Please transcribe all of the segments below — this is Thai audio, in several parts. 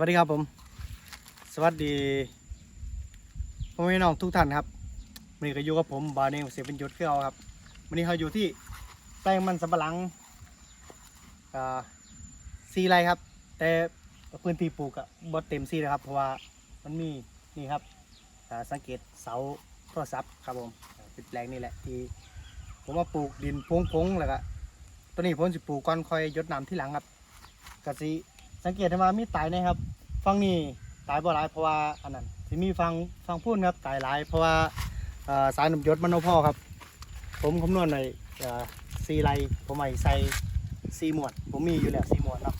วัสดีครับผม สวัสดีพ่อแม่น้องทุกท่านครับวันนี้ก็อยู่กับผมบาเนงเสียเป็นยุทธคือเอาครับวันนี้เขาอยู่ที่แปลงมันสำปะหลังซีไรครับ แต่พื้นที่ปลูกอะบดเต็มซีนะครับ เพราะว่ามันมีนี่ครับสังเกตเสาโทรศัพท์ครับผมเป็นแปลงนี่แหละที่ผมมาปลูกดินพงๆแล้วก็ตัวนี้ผมจะปลูกก่อนคอยยดน้ำที่หลังครับกะสิ สังเกตได้ว่ามีตายนะครับฟังนี่ตายบ่หลายเพราะว่าอันนั้นที่มีฟังฟังพูดครับตายหลายเพราะว่าเอ่อสายหนุ่มยศมันเอาพ่อครับ ผมคำนวณหน่อยซีไรผมใหม่ใส่ซีหมวด ผมมีอยู่แล้วซีหมวดเนาะ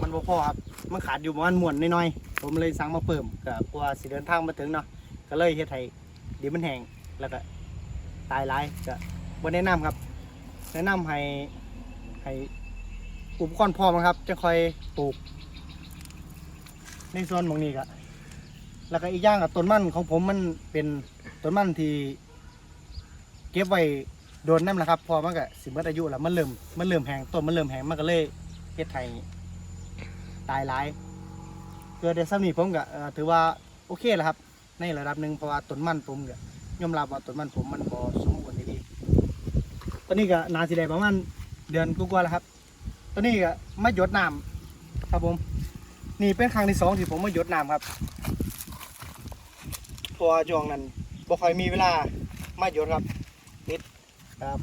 มันบ่พอครับมันขาดอยู่ประมาณหมวดน้อยๆผมเลยสั่งมาเพิ่มก็กลัวสิเดินทางมาถึงเนาะก็เลยเฮ็ดให้ดินมันแห้งแล้วก็ตายหลายก็บ่แนะนำครับ แนะนำให้ให้อุปกรณ์พร้อมนะครับจะค่อยปลูก ในส่วนหมองนี้ก็แล้วก็อีกอย่างกับต้นมันของผมมันเป็นต้นมันที่เก็บไว้โดนน้ำนะครับ พอมันก็สิเมื่อายุแล้วมันเริ่มมันเริ่มแห้งต้นมันเริ่มแห้งมันก็เลยเฮ็ดให้ตายหลายเกิดได้ซ้ำนี้ผมก็เอ่อถือว่าโอเคแล้วครับ ในระดับหนึ่งเพราะว่าต้นมันผมก็ยอมรับว่าต้นมันผมมันพอสมบูรณ์ดีตอนนี้ก็นาสิได้ประมาณเดือนกว่าๆแล้วครับ ตอนนี้ก็มาหยดน้ำครับผม นี่เป็นครั้งที่สองที่ผมมาหยดน้ำครับเพราะว่าช่วงนั้นบ่ค่อยมีเวลามาหยดครับติด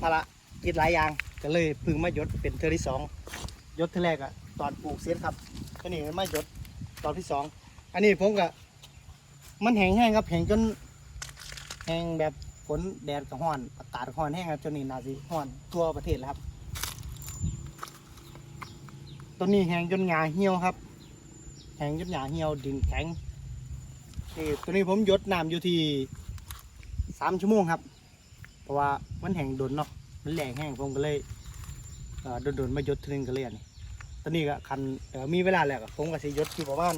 ภาระกิจหลายอย่างก็เลยพึ่งมาหยดเป็นเทอที่สองหยดเทอแรกอะตอนปลูกเสร็จครับก็นี่มาหยดตอนที่สองอันนี้ผมก็มันแห้งแห้งครับแห้งจนแห้งแบบฝนแดดกับห้อนอากาศห้อนแห้งครับจนนี่นาสิห้อนทั่วประเทศแล้วครับต้นนี้แห้งจนงาเหี่ยวครับ แห้งจนหยาเหี่ยวดินแข็งนี่ตัวนี้ผมยดน้ำอยู่ที่สามชั่วโมงครับ เพราะว่ามันแห้งดนเนาะมันแหลงแห้งผมก็เลยเอ่อโดนๆมายดทีนึงก็เลยอันนี้ตอนนี้ก็คันเออมีเวลาแล้วก็ผมก็สิยดอยู่ประมาณ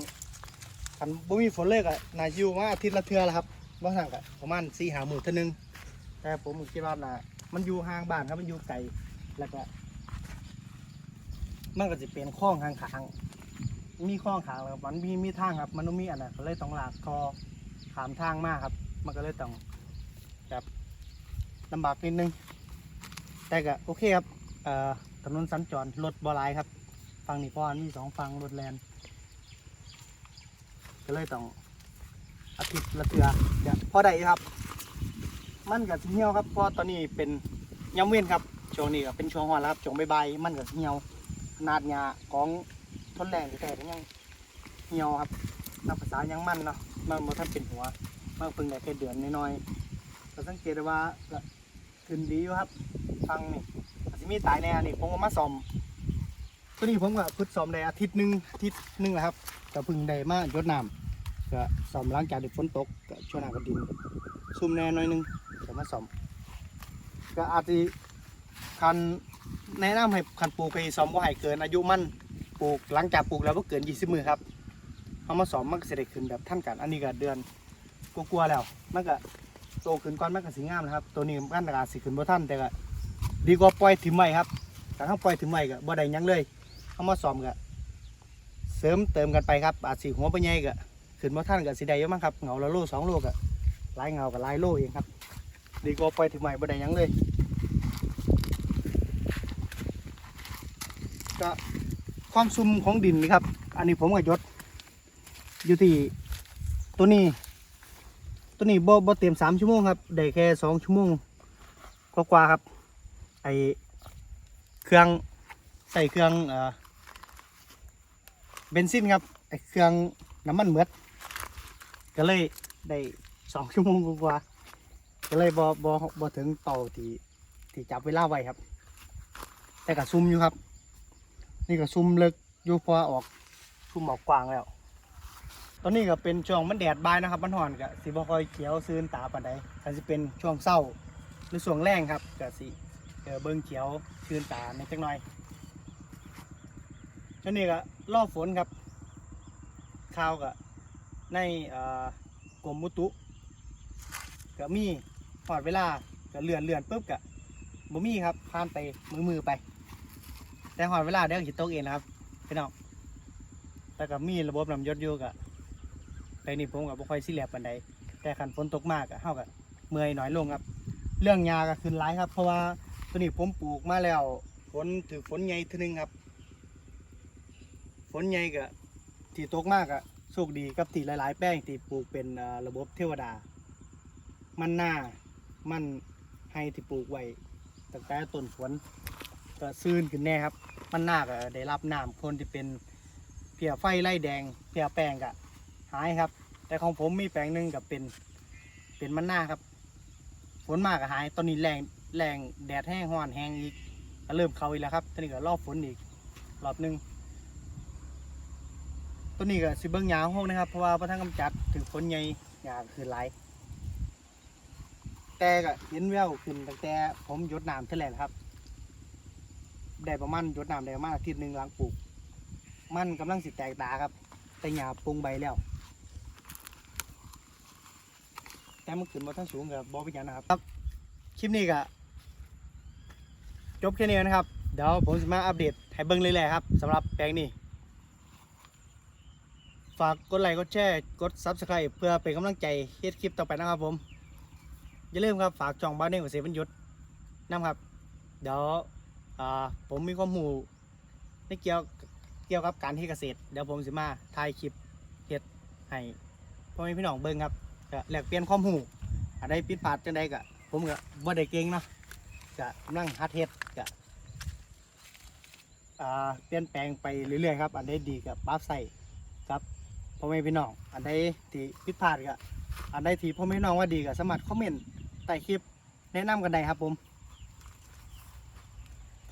คันบ่มีฝนเลยก็น่าจะอยู่มาอาทิตย์ละเทื่อแล้วครับบ่สั่งก็ประมาณสี่หาหมื่นเท่านึง แต่ผมคิดว่าน่ะมันอยู่ห่างบ้านครับมันอยู่ไกลแล้วก็มันก็จะเป็นคลองข้างๆ มีข้องขางแล้วมันมีมีทางครับ มันมีอันนั้นก็เลยต้องลากคอขามทางมากครับ มันก็เลยต้องแบบลำบากนิดนึง แต่ก็โอเคครับเอ่อถนนสัญจรรถบอลายครับฝั่งนี้พราะว่ามีสองฝั่งรถแลนก็เลยต้องอาทิตย์ละเทือเดี๋ยวพอได้อยู่ครับ มันกับเหี่ยวครับเพราะตอนนี้เป็นยามเว้นครับช่วงนี้ก็เป็นช่วงฮ้อนแล้วครับช่วงบ่ายๆมันกับเหี่ยวขนาดหญ้าของ ทนแรงแต่ยังเหี่ยวครับนับภาษายังมั่นเนาะมันมาท่านเป็นหัวมันเพิ่งได้แค่เดือนน้อยๆก็สังเกตได้ว่าก็ขึ้นดีอยู่ครับ ฟังนี่อาจจะมีตายแน่นี่ผมก็มาซ่อมตัวนี้ผมก็พึดซ่อมได้อาทิตย์หนึ่งอาทิตย์หนึ่งแหละครับก็เพิ่งได้มารดน้ำก็ซ่อมล้างจากที่ฝนตกก็ช่วงหน้าก็ดินซุ่มแน่น้อยนึงก็มาซ่อมก็อาจจะคันแนะนำให้คันปลูกไปซ่อมว่าให้เกินอายุมัน ปลูกหลังจากปลูกแล้วก็เกิน20มือครับเอามาสอมมันก็จะได้ขึ้นแบบท่านกันอันนี้ก็เดือนกลัวๆแล้วมันก็โตขึ้นก่อนมันก็สีงามนะครับ ตัวนี้มันก็สิขึ้นบ่ท่านแต่ก็ดีกว่าปล่อยถิ่มไว้ครับแต่ถ้าปล่อยถิ่มไว้ก็บ่ได้ยังเลยเอามาสอมก็เสริมเติมกันไปครับอาจสิหัวไปใหญ่ก็ขึ้นบ่ท่านก็สิได้เยอะมั้งครับเงาละโลสองโลก็ลายเงาก็หลายโลเองครับดีกว่าปล่อยถิ่มไว้บ่ได้ยังเลยก็ ความซุ่มของดินนี่ครับ อันนี้ผมก็ยศอยู่ที่ตัวนี้ ตัวนี้บ่บ่เต็มสามชั่วโมงครับได้แค่สองชั่วโมงกว่าๆครับไอเครื่องใส่เครื่องเบนซินครับไอเครื่องน้ำมันเมือดก็เลยได้สองชั่วโมงกว่าก็เลยบ่บ่บ่ถึงเป่าที่ที่จับเวลาไว้ครับ แต่ก็ซุ่มอยู่ครับ นี่ก็ซุ่มเลิกอยู่เพอออกซุ่มออกกว้างแล้ว ตอนนี้ก็เป็นช่วงมันแดดบายนะครับมันห่อนก็สิบ่ค่อยเขียวซื่นตาปานใดก็สิเป็นช่วงเศร้าหรือช่วงแรงครับก็สิเออเบิ่งเขียวชื่นตาในจักหน่อยช่วนี้ก็รอฝนครับข่าวก็ในกรมมุตุก็มีหอดเวลาก็เลื่อนเลื่อนปุ๊บก็บ่มีครับผ่านไปมือมือไป แต่หอดเวลาเดี๋ยวหิตกเองนะครับพี่น้องแต่ก็มีระบบนำยศอยู่กะไปนี่ผมกับบ่ค่อยสิแลบปานใดแต่คันฝนตกมากอะเฮาก็เมื่อยน้อยลงครับ เรื่องยาก็ขึ้นหลายครับ เพราะว่าตัวนี้ผมปลูกมาแล้วฝนถือฝนใหญ่ทีนึงครับฝนใหญ่ก็ที่ตกมากอะโชคดีกับที่หลาย ๆ แป้งที่ปลูกเป็นระบบเทวดา มันหน้ามันให้ที่ปลูกไว้ตั้งแต่ต้นฝน ก็ซื่นขึ้นแน่ครับ มันหน้าก็ได้รับน้ำคนที่เป็นเพียไฟไล่แดงเพียแป้งก็หายครับ แต่ของผมมีแปลงหนึ่งกับเป็นเป็นมันหน้าครับฝนมากก็หาย ตอนนี้แรงแรงแดดแห้งห้อนแห้งอีกก็เริ่มเข้าอีกแล้วครับตอนนี้ก็รอบฝนอีกรอบหนึ่งตัวนี้ก็สิเบิ้งหยาห้องนะครับเพราะว่าพระท่านกำจัดถึงฝนใหญ่หยาคือหลแต่ก็เห็นแววขึ้นตั้งแต่ผมยดน้ำเท่าไหร่ครับ ได้ประมาณหยดน้ำได้ประมาณอาทิตย์หนึ่งหลังปลูก มันกำลังสิแตกตาครับ แต่หญ้าปรุงใบแล้ว แต่มันขึ้นมาทั้งสูงกับบอเป็นหยังนะครับครับ คลิปนี้ก็จบแค่นี้นะครับ เดี๋ยวผมจะมาอัปเดตให้เบิ้งเลยแหละๆครับสำหรับแปลงนี้ ฝากกดไลค์กดแชร์กด Subscribe เพื่อเป็นกำลังใจเฮ็ดคลิปต่อไปนะครับผม อย่าลืมครับ ฝากช่องบ้านเด้งกับเซฟนยุทธนะครับ เดี๋ยว ผมมีความรู้ในเกี่ยวเกี่ยวกับการเฮ็ดเกษตร เดี๋ยวผมสิมาถ่ายคลิปเฮ็ดให้พ่อแม่พี่น้องเบิ่งครับก็แลกเปลี่ยนความรู้อันใดผิดพลาดจังใดก็ผมก็บ่ได้เก่งเนาะก็กำลังหัดเฮ็ดก็เปลี่ยนแปลงไปเรื่อยๆครับ อันใดดีก็ปรับใส่ครับพ่อแม่พี่น้อง อันใดที่ผิดพลาดก็อันใดที่พ่อแม่พี่น้องว่าดีก็สามารถคอมเมนต์ใต้คลิปแนะนำกันได้ครับผม